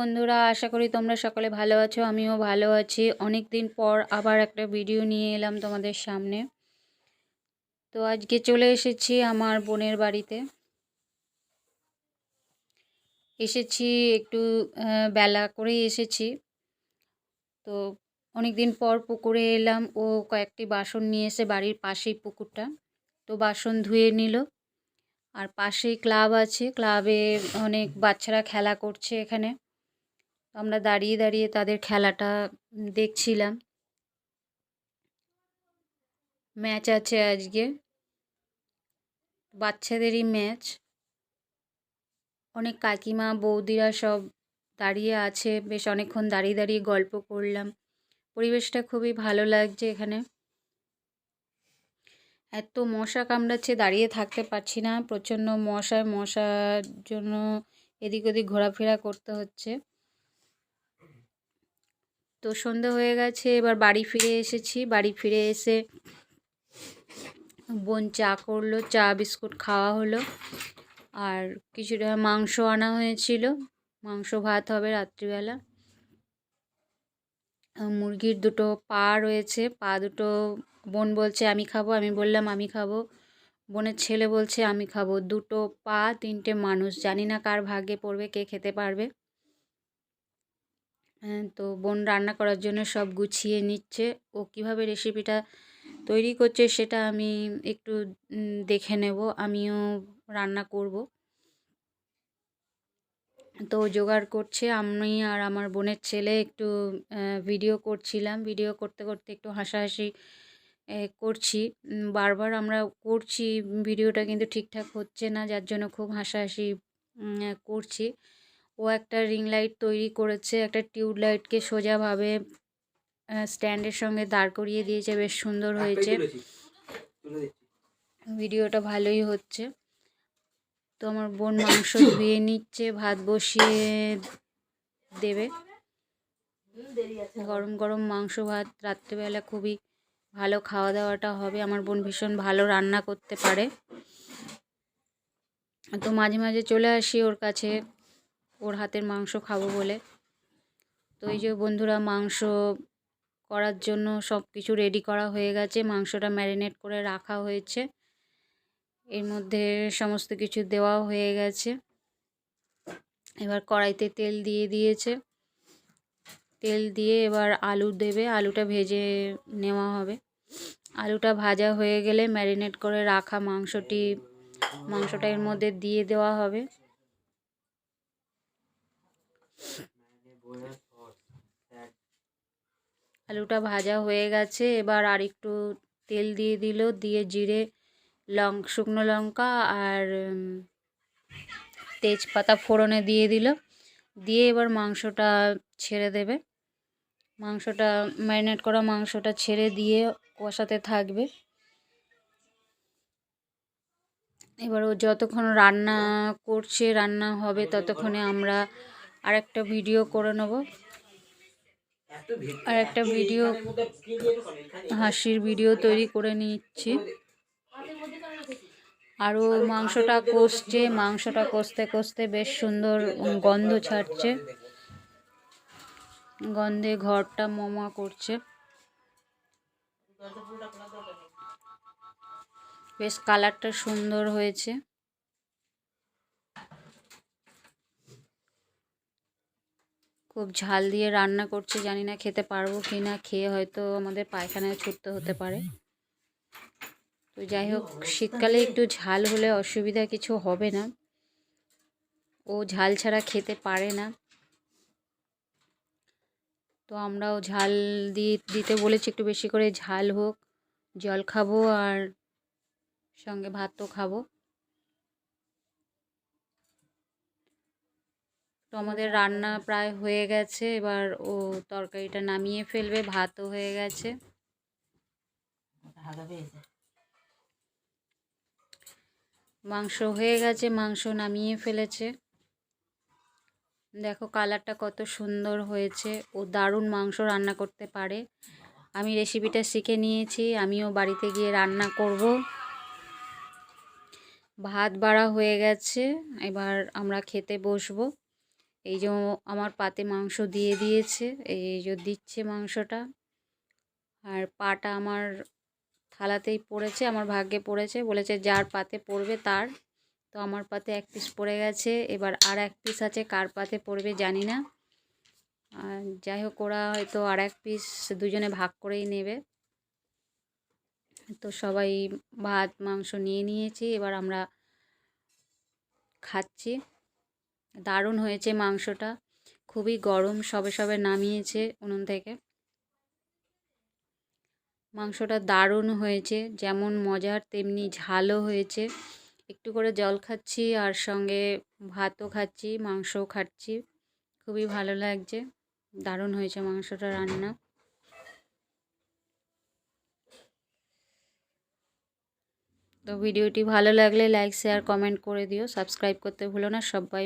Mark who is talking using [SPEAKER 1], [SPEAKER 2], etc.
[SPEAKER 1] বন্ধুরা, আশা করি তোমরা সকলে ভালো আছো, আমিও ভালো আছি। অনেক দিন পর আবার একটা ভিডিও নিয়ে এলাম তোমাদের সামনে। তো আজকে চলে এসেছি আমার বোনের বাড়িতে। এসেছি একটু বেলা করে এসেছি। তো অনেক দিন পর পুকুরে এলাম, ও কয়েকটি বাসন নিয়ে এসে বাড়ির পাশেই পুকুরটা। তো বাসন ধুয়ে নিল। আর পাশেই ক্লাব আছে, ক্লাবে অনেক বাচ্চারা খেলা করছে এখানে। আমরা দাঁড়িয়ে দাঁড়িয়ে তাদের খেলাটা দেখছিলাম। ম্যাচ আছে আজকে। বাচ্চাদেরই ম্যাচ। অনেক কাকিমা, বৌদিরা সব দাঁড়িয়ে আছে। বেশ অনেকক্ষণ দাঁড়িয়ে দাঁড়িয়ে গল্প করলাম। পরিবেশটা খুবই ভালো লাগছে এখানে। এত মশা কামড়াচ্ছে, দাঁড়িয়ে থাকতে পারছি না। প্রচণ্ড মশায়, মশার জন্য এদিক ওদিক ঘোরাফেরা করতে হচ্ছে। তো সন্ধ্যা হয়ে গেছে, এবার বাড়ি ফিরে এসেছি। বাড়ি ফিরে এসে বোন চা করল, চা, বিস্কুট খাওয়া হলো। আর কিছুটা মাংস আনা হয়েছিল। মাংস ভাত হবে রাত্রিবেলা। মুরগির দুটো পা রয়েছে। পা দুটো বোন বলছে, আমি খাব। আমি বললাম, আমি খাব। বোনের ছেলে বলছে, আমি খাব। দুটো পা, তিনটে মানুষ। জানি না কার ভাগ্যে পড়বে, কে খেতে পারবে। তো বোন রান্না করার জন্য সব গুছিয়ে নিচ্ছে। ও কীভাবে রেসিপিটা তৈরি করছে সেটা আমি একটু দেখে নেব। আমিও রান্না করব। তো জোগাড় করছে। আমি আর আমার বোনের ছেলে একটু ভিডিও করছিলাম। ভিডিও করতে করতে একটু হাসাহাসি করছি। বারবার আমরা করছি। ভিডিওটা কিন্তু ঠিকঠাক হচ্ছে না, যার জন্য খুব হাসাহাসি করছি। ও একটা রিং লাইট তৈরি করেছে একটা টিউব লাইটকে সোজাভাবে স্ট্যান্ডের সঙ্গে দাঁড় করিয়ে দিয়েছে বেশ সুন্দর হয়েছে। ভিডিওটা ভালোই হচ্ছে। তো আমার বোন মাংস ধুয়ে নিচ্ছে ভাত বসিয়ে দেবে। গরম গরম মাংস ভাত রাত্রেবেলা খুবই ভালো খাওয়া দাওয়াটা হবে। আমার বোন ভীষণ ভালো রান্না করতে পারে। তো মাঝে মাঝে চলে আসি ওর কাছে। ওর হাতের মাংস খাব বলে। তো এই যে বন্ধুরা, মাংস করার জন্য সব কিছু রেডি করা হয়ে গেছে। মাংসটা ম্যারিনেট করে রাখা হয়েছে। এর মধ্যে সমস্ত কিছু দেওয়া হয়ে গেছে। এবার কড়াইতে তেল দিয়ে দিয়েছে। তেল দিয়ে এবার আলু দেবে। আলুটা ভেজে নেওয়া হবে। আলুটা ভাজা হয়ে গেলে ম্যারিনেট করে রাখা মাংসটি, মাংসটা এর মধ্যে দিয়ে দেওয়া হবে। আলুটা ভাজা হয়ে গেছে। এবার আর একটু তেল দিয়ে দিল, দিয়ে জিরে লং, শুকনো লঙ্কা আর তেজপাতা ফোড়নে দিয়ে দিল। দিয়ে এবার মাংসটা ছেড়ে দেবে। মাংসটা, ম্যারিনেট করা মাংসটা ছেড়ে দিয়ে কষাতে থাকবে। এবার ও যতক্ষণ রান্না করছে, রান্না হবে ততক্ষণে আমরা আর একটা ভিডিও করে নেব। আর একটা ভিডিও হাসির ভিডিও তৈরি করে নিচ্ছি। আরও মাংসটা কষছে মাংসটা কষতে কষতে বেশ সুন্দর গন্ধ ছাড়ছে। গন্ধে ঘরটা মোমা করছে। বেশ কালারটা সুন্দর হয়েছে। খুব ঝাল দিয়ে রান্না করছে, জানি না খেতে পারব কি না খেয়ে হয়তো আমাদের পায়খানায় ছুটতে হতে পারে। তো যাই হোক, শীতকালে একটু ঝাল হলে অসুবিধা কিছু হবে না। ও ঝাল ছাড়া খেতে পারে না। তো আমরাও ঝাল দিয়ে দিতে বলেছি একটু বেশি করে ঝাল হোক, জল খাব আর সঙ্গে ভাতও খাব। তো আমাদের রান্না প্রায় হয়ে গেছে। এবার ও তরকারিটা নামিয়ে ফেলবে ভাতও হয়ে গেছে। মাংস হয়ে গেছে মাংস নামিয়ে ফেলেছে। দেখো কালারটা কত সুন্দর হয়েছে। ও দারুণ মাংস রান্না করতে পারে। আমি রেসিপিটা শিখে নিয়েছি আমিও বাড়িতে গিয়ে রান্না করব। ভাত বাড়া হয়ে গেছে এবার আমরা খেতে বসবো। এই যে আমার পাতে মাংস দিয়ে দিয়েছে, এই যে দিচ্ছে মাংসটা। আর পাটা আমার থালাতেই পড়েছে, আমার ভাগ্যে পড়েছে। বলেছে যার পাতে পড়বে তার। তো আমার পাতে এক পিস পড়ে গেছে, এবার আর এক পিস আছে, কার পাতে পড়বে জানি না। আর যাই হোক, ওরা হয়তো আর এক পিস দুজনে ভাগ করেই নেবে। তো সবাই ভাত, মাংস নিয়ে নিয়েছি, এবার আমরা খাচ্ছি। দারুণ হয়েছে মাংসটা। খুবই গরম, সবে সবে নামিয়েছে উনুন থেকে। মাংসটা দারুণ হয়েছে, যেমন মজার, তেমনি ঝালও হয়েছে। একটু করে জল খাচ্ছি আর সঙ্গে ভাতও খাচ্ছি, মাংসও খাচ্ছি। খুবই ভালো লাগছে, দারুণ হয়েছে মাংসটা রান্না। তো ভিডিওটি ভালো লাগলে লাইক, শেয়ার, কমেন্ট করে দিও। সাবস্ক্রাইব করতে ভুলো না, সবাই